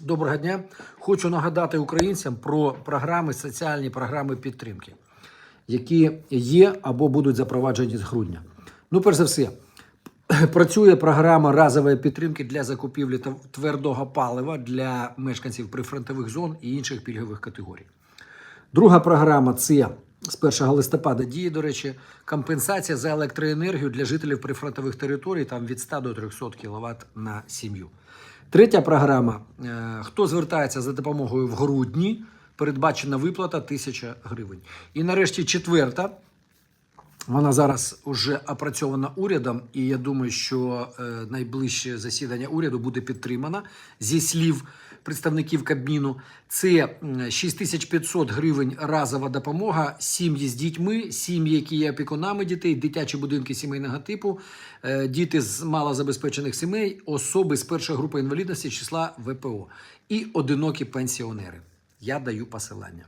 Доброго дня. Хочу нагадати українцям про програми, соціальні програми підтримки, які є або будуть запроваджені з грудня. Ну, перш за все, працює програма разової підтримки для закупівлі твердого палива для мешканців прифронтових зон і інших пільгових категорій. Друга програма це з 1 листопада діє, до речі, компенсація за електроенергію для жителів прифронтових територій там від 100 до 300 кВт на сім'ю. Третя програма. е, Хто звертається за допомогою в грудні, передбачена виплата 1000 гривень. І нарешті четверта. Вона зараз вже опрацьована урядом, і я думаю, що е, найближче засідання уряду буде підтримано зі слів представників Кабміну. Це м, 6500 гривень разова допомога, сім'ї з дітьми, сім'ї, які є опікунами дітей, дитячі будинки сімейного типу, е, діти з малозабезпечених сімей, особи з першої групи інвалідності числа ВПО і одинокі пенсіонери. Я даю посилання.